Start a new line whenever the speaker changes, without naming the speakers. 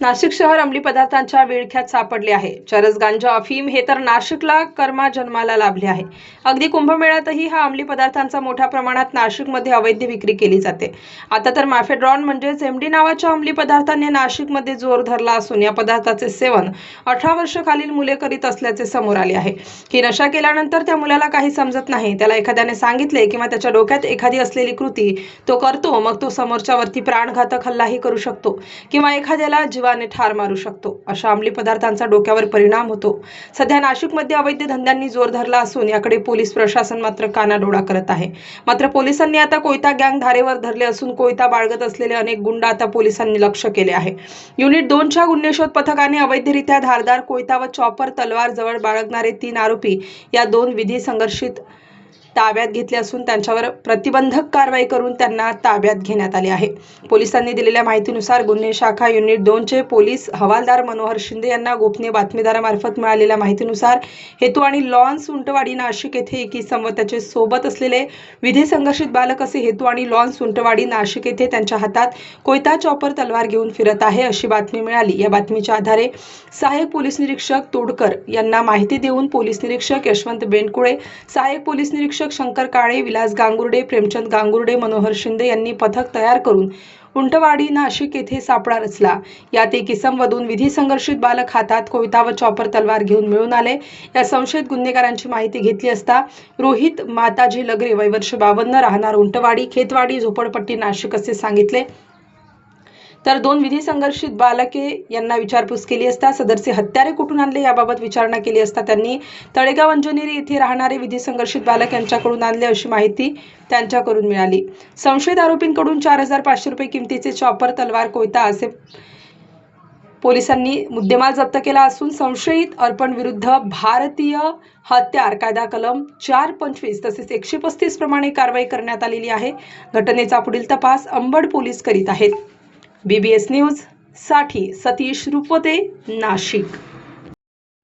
नाशिक शहर अंमली पदार्थांच्या विळख्यात सापडले आहे. चरस गांजा अफीम हे तर नाशिकला कर्मा जन्माला लाभले आहे. अगदी कुंभमेळ्यातही हा अंमली पदार्थांचा मोठ्या प्रमाणात नाशिकमध्ये अवैध विक्री केली जाते. आता तर मॅफेड्रॉन म्हणजेच एमडी नावाच्या अंमली पदार्थांनी नाशिकमध्ये जोर धरला असून या पदार्थाचे सेवन अठरा वर्ष खालील मुले करीत असल्याचे समोर आले आहे. ही नशा केल्यानंतर त्या मुलाला काही समजत नाही. त्याला एखाद्याने सांगितले किंवा त्याच्या डोक्यात एखादी असलेली कृती तो करतो मग तो समोरच्यावरती प्राणघातक हल्लाही करू शकतो. किंवा एखाद्याला जीवाने ठार मारू शकतो. अशा अंमली पदार्थांचा डोक्यावर परिणाम होतो. सध्या नाशिकमध्ये अवैध धंद्यांनी जोर धरला असून याकडे पोलीस प्रशासन मात्र कानाडोळा करत आहे. मात्र पोलिसांनी आता कोयता गँग धारेवर धरले असून कोयता बाळगत असलेले अनेक गुंड आता पोलिसांनी लक्ष केले आहे. युनिट दोनच्या गुन्हेशोध पथकाने अवैधरित्या धारदार कोयता व चॉपर तलवार जवळ बाळगणारे तीन आरोपी या दोन विधी संघर्षित ताब्यात घेतले असून त्यांच्यावर प्रतिबंधक कारवाई करून त्यांना ताब्यात घेण्यात आले आहे. पोलिसांनी दिलेल्या माहितीनुसार गुन्हे शाखा युनिट दोनचे पोलीस हवालदार मनोहर शिंदे यांना गोपनीय बातमीदारामार्फत मिळालेल्या माहितीनुसार हेतू आणि लॉन्स उंटवाडी नाशिक येथे एकी इसम त्याचे सोबत असलेले विधी संघर्षित बालक असे हेतू आणि लॉन्स उंटवाडी नाशिक येथे त्यांच्या हातात कोयता चॉपर तलवार घेऊन फिरत आहे अशी बातमी मिळाली. या बातमीच्या आधारे सहाय्यक पोलीस निरीक्षक तोडकर यांना माहिती देऊन पोलीस निरीक्षक यशवंत बेंडकुळे सहाय्यक पोलीस निरीक्षक शंकर काळे विलास गांगुर्डे प्रेमचंद गांगुर्डे मनोहर शिंदे यांनी पथक तयार करून उंटवाडी नाशिक येथे सापळा रचला. यात एक इसम विधी संघर्षित बालक हातात कोयता व चॉपर तलवार घेऊन मिळून आले. या संशयित गुन्हेगारांची माहिती घेतली असता रोहित माताजी लगरे वय वर्ष बावन्न राहणार उंटवाडी खेतवाडी झोपडपट्टी नाशिक असे सांगितले. तर दोन विधी संघर्षित बालके यांना विचारपूस केली असता सदरचे हत्यारे कुठून आणले याबाबत विचारणा केली असता त्यांनी तळेगाव अंजनेरी येथे राहणारे विधी संघर्षित बालक यांच्याकडून आणले अशी माहिती त्यांच्याकडून मिळाली. संशयित आरोपींकडून चार हजार पाचशे रुपये किमतीचे चॉपर तलवार कोयता असे पोलिसांनी मुद्देमाल जप्त केला असून संशयित अर्पण विरुद्ध भारतीय हत्यार कायदा कलम चार पंचवीस तसेच एकशे पस्तीस प्रमाणे कारवाई करण्यात आलेली आहे. घटनेचा पुढील तपास अंबड पोलीस करीत आहेत. बी बी न्यूजसाठी सतीश रुपोते नाशिक.